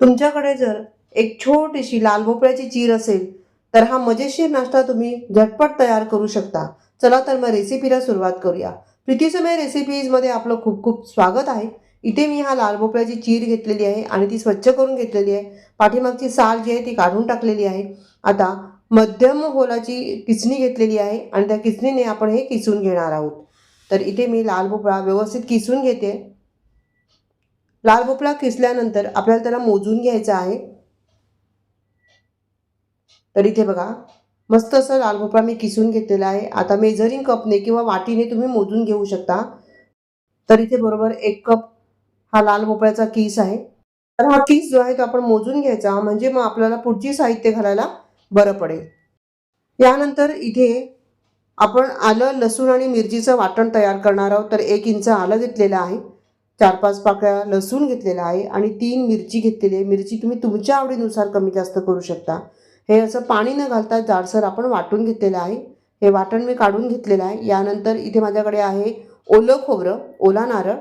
तुमच्याकडे जर एक छोटीशी लाल भोपळ्याची चीर असेल तर हा मजेशीर नाश्ता तुम्ही झटपट तयार करू शकता. चला तर मग रेसिपीला सुरुवात करूया. प्रीतीसमय रेसिपीजमध्ये आपलं खूप खूप स्वागत आहे. इथे मी हा लाल भोपळ्याची चीर घेतलेली आहे आणि ती स्वच्छ करून घेतलेली आहे. पाठीमागची साल जी आहे ती काढून टाकलेली आहे. आता मध्यम होलाची किसणी घेतलेली आहे आणि त्या किसणीने आपण हे किसून घेणार आहोत. तर इथे मी लाल भोपळा व्यवस्थित किसून घेते. लाल भोपळा किसल्यानंतर आपल्याला त्याला मोजून घ्यायचा आहे. तर इथे बघा मस्त असं लाल भोपळा मी किसून घेतलेला आहे. आता मेजरिंग कपने किंवा वाटीने तुम्ही मोजून घेऊ शकता. तर इथे बरोबर एक कप हा लाल भोपळ्याचा किस आहे. तर हा किस जो आहे तो आपण मोजून घ्यायचा म्हणजे मग आपल्याला पुढची साहित्य घालायला बरं पडेल. यानंतर इथे आपण आलं लसूण आणि मिरचीचं वाटण तयार करणार आहोत. तर एक इंच आलं घेतलेलं आहे. चार पाच पाकळ्या लसूण घेतलेला आहे आणि तीन मिरची घेतलेली आहे. मिरची तुम्ही तुमच्या आवडीनुसार कमी जास्त करू शकता. हे असं पाणी न घालता जाडसर आपण वाटून घेतलेलं आहे. हे वाटण मी काढून घेतलेलं आहे. यानंतर इथे माझ्याकडे आहे ओलं खोबरं ओला नारळ.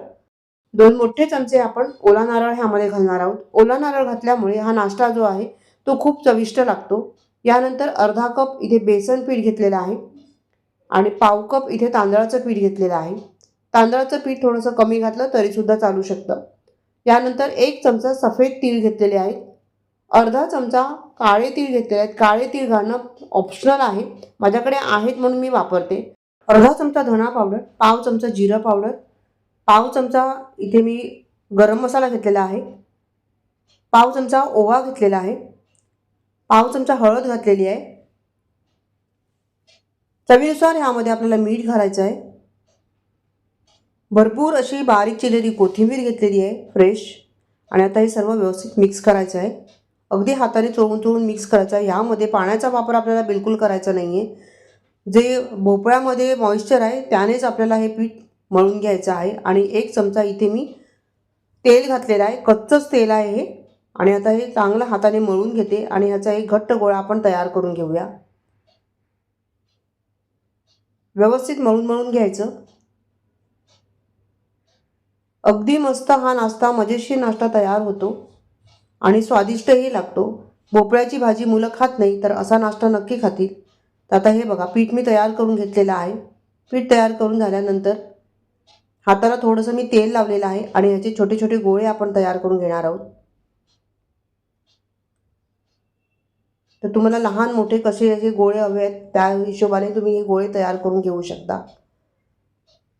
दोन मोठे चमचे आपण ओला नारळ ह्यामध्ये घालणार आहोत. ओला नारळ घातल्यामुळे हा नाश्ता जो आहे तो खूप चविष्ट लागतो. यानंतर अर्धा कप इथे बेसन पीठ घेतलेलं आहे आणि पाव कप इथे तांदळाचं पीठ घेतलेलं आहे. तांदळाचं पीठ थोडंसं कमी घातलं तरीसुद्धा चालू शकतं. यानंतर एक चमचा सफेद तीळ घेतलेले आहेत अर्धा चमचा काळे तीळ घेतलेले आहेत. काळे तीळ घालणं ऑप्शनल आहे. माझ्याकडे आहेत म्हणून मी वापरते. अर्धा चमचा धणा पावडर पाव चमचा जिरं पावडर पाव चमचा इथे मी गरम मसाला घेतलेला आहे. पाव चमचा ओवा घेतलेला आहे. पाव चमचा हळद घातलेली आहे. चवीनुसार ह्यामध्ये आपल्याला मीठ घालायचं आहे. भरपूर अशी बारीक चिरलेली कोथिंबीर घेतलेली आहे फ्रेश आणि आता हे सर्व व्यवस्थित मिक्स करायचं आहे. अगदी हाताने चोळून चोळून मिक्स करायचं आहे. यामध्ये पाण्याचा वापर आपल्याला बिलकुल करायचा नाही आहे जे भोपळ्यामध्ये मॉइश्चर आहे त्यानेच आपल्याला हे पीठ मळून घ्यायचं आहे. आणि एक चमचा इथे मी तेल घातलेलं आहे. कच्चंच तेल आहे हे. आणि आता हे चांगलं हाताने मळून घेते. आणि ह्याचा एक घट्ट गोळा आपण तयार करून घेऊया. व्यवस्थित मळून मळून घ्यायचं. अगदी मस्त हा नाश्ता मजेशीर नाश्ता तयार होतो आणि स्वादिष्टही लागतो. भोपळ्याची भाजी मुलं खात नाही तर असा नाश्ता नक्की खातील. तर आता हे बघा पीठ मी तयार करून घेतलेलं आहे. पीठ तयार करून झाल्यानंतर हाताला थोडंसं मी तेल लावलेलं आहे आणि ह्याचे छोटे छोटे गोळे आपण तयार करून घेणार आहोत. तर तुम्हाला लहान मोठे कसे असे गोळे हवे आहेत त्या हिशोबाने तुम्ही हे गोळे तयार करून घेऊ शकता.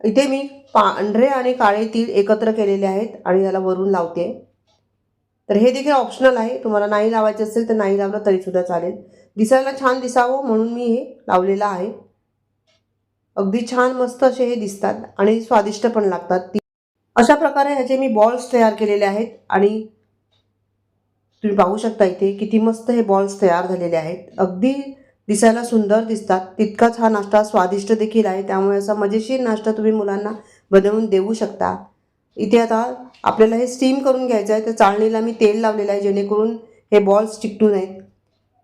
इथे मी पांढरे आणि काळे तीळ एकत्र केलेले आहेत आणि याला वरून लावते. तर हे देखील ऑप्शनल आहे. तुम्हाला नाही लावायचे असेल तर नाही लावलं तरीसुद्धा चालेल. दिसायला छान दिसावं म्हणून मी हे लावलेलं आहे. अगदी छान मस्त असे हे दिसतात आणि स्वादिष्ट पण लागतात. ती अशा प्रकारे ह्याचे मी बॉल्स तयार केलेले आहेत आणि तुम्ही पाहू शकता इथे किती मस्त हे बॉल्स तयार झालेले आहेत. अगदी दिसायला सुंदर दिसतात. तितकाच हा नाश्ता स्वादिष्ट देखील आहे. त्यामुळे असा मजेशीर नाश्ता तुम्ही मुलांना बनवून देऊ शकता. इथे आता आपल्याला हे स्टीम करून घ्यायचं आहे. तर चाळणीला मी तेल लावलेलं आहे जेणेकरून हे बॉल्स चिकटू नयेत.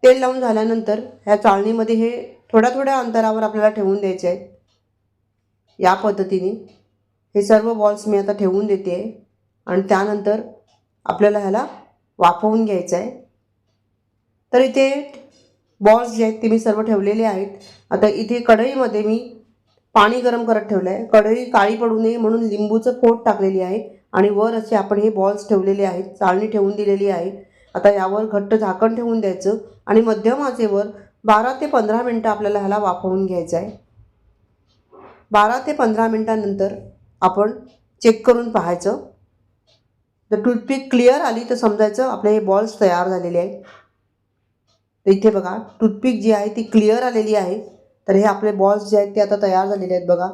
तेल लावून झाल्यानंतर ह्या चाळणीमध्ये हे थोड्या थोड्या अंतरावर आपल्याला ठेवून द्यायचे आहेत. या पद्धतीने हे सर्व बॉल्स मी आता ठेवून देते. आहे आणि त्यानंतर आपल्याला ह्याला वाफवून घ्यायचं आहे. तर इथे बॉल्स जे आहेत ते मी सर्व ठेवलेले आहेत. आता इथे कढईमध्ये मी पाणी गरम करत ठेवलं आहे कढई काळी पडू नये म्हणून लिंबूचं फोड टाकलेली आहे आणि वर असे आपण हे बॉल्स ठेवलेले आहेत. चाळणी ठेवून दिलेली आहे. आता यावर घट्ट झाकण ठेवून द्यायचं आणि मध्यम आचेवर बारा ते पंधरा मिनटं आपल्याला ह्याला वाफवून घ्यायचं आहे. बारा ते पंधरा मिनटानंतर आपण चेक करून पाहायचं. जर टूथपिक क्लिअर आली तर समजायचं आपले हे बॉल्स तयार झालेले आहेत. तर इथे बघा टूथपिक जी आहे ती क्लिअर आलेली आहे. तर हे आपले बॉल्स जे आहेत ते आता तयार झालेले आहेत बघा.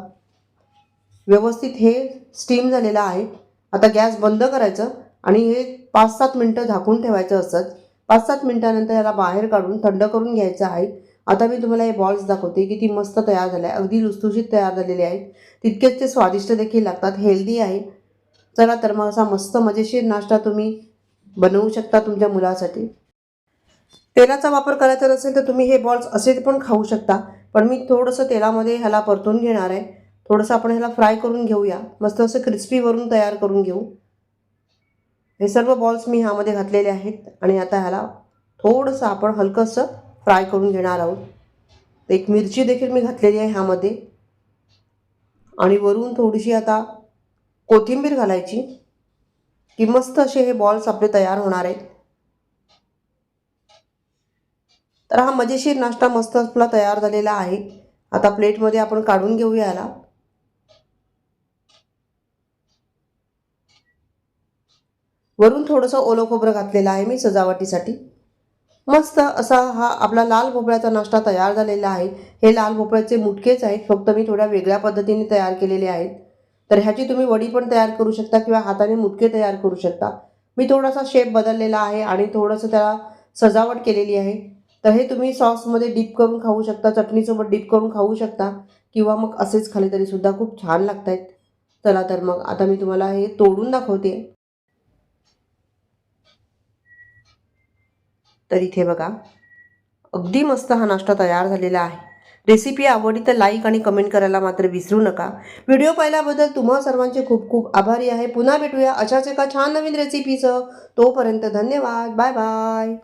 व्यवस्थित हे स्टीम झालेलं आहे. आता गॅस बंद करायचं आणि हे पाच सात मिनटं झाकून ठेवायचं असंच. पाच सात मिनटानंतर याला बाहेर काढून थंड करून घ्यायचं आहे. आता मी तुम्हाला हे बॉल्स दाखवते की ती मस्त तयार झाल्या अगदी लुसलुशीत तयार झालेले आहेत. तितकेच ते स्वादिष्ट देखील लागतात हेल्दी आहे. चला तर मग असा मस्त मजेशीर नाश्ता तुम्ही बनवू शकता तुमच्या मुलासाठी. तेलाचा वापर करायचा नसेल तर तुम्ही हे बॉल्स असे पण खाऊ शकता. पण मी थोडंसं तेलामध्ये ह्याला परतून घेणार आहे. थोडंसं आपण ह्याला फ्राय करून घेऊया. मस्त असं क्रिस्पीवरून तयार करून घेऊ. हे सर्व बॉल्स मी ह्यामध्ये घातलेले आहेत. आणि आता ह्याला थोडंसं आपण हलकंसं फ्राय करून घेणार आहोत. एक मिरची देखील मी घातलेली आहे ह्यामध्ये. आणि वरून थोडीशी आता कोथिंबीर घालायची. की मस्त असे हे बॉल्स आपले तयार होणार आहेत. तर हा मजेशीर नाश्ता मस्त आपला तयार झालेला आहे. आता प्लेटमध्ये आपण काढून घेऊया याला. वरून थोडंसं ओलं खोबरं घातलेलं आहे मी सजावटीसाठी. मस्त असा हा आपला लाल भोपळ्याचा नाश्ता तयार झालेला आहे. हे लाल भोपळ्याचे मुटकेच आहेत. फक्त मी थोड्या वेगळ्या पद्धतीने तयार केलेले आहेत. तर ह्याची तुम्ही वडी पण तयार करू शकता किंवा हाताने मुटके तयार करू शकता. मी थोडासा शेप बदललेला आहे आणि थोडंसं त्याला सजावट केलेली आहे. तर हे तुम्ही सॉसमध्ये डीप करून खाऊ शकता चटणीसोबत डीप करून खाऊ शकता किंवा मग असेच खाले तरीसुद्धा खूप छान लागत आहेत चला तर मग आता मी तुम्हाला हे तोडून दाखवते. तर इथे बघा अगदी मस्त हा नाश्ता तयार झालेला आहे. रेसिपी आवडली तर लाईक आणि कमेंट करायला मात्र विसरू नका. व्हिडिओ पाहिल्याबद्दल तुम्हा सर्वांचे खूप खूप आभारी आहे. पुन्हा भेटूया अशाच एका छान नवीन रेसिपीचं. तोपर्यंत धन्यवाद. Bye bye.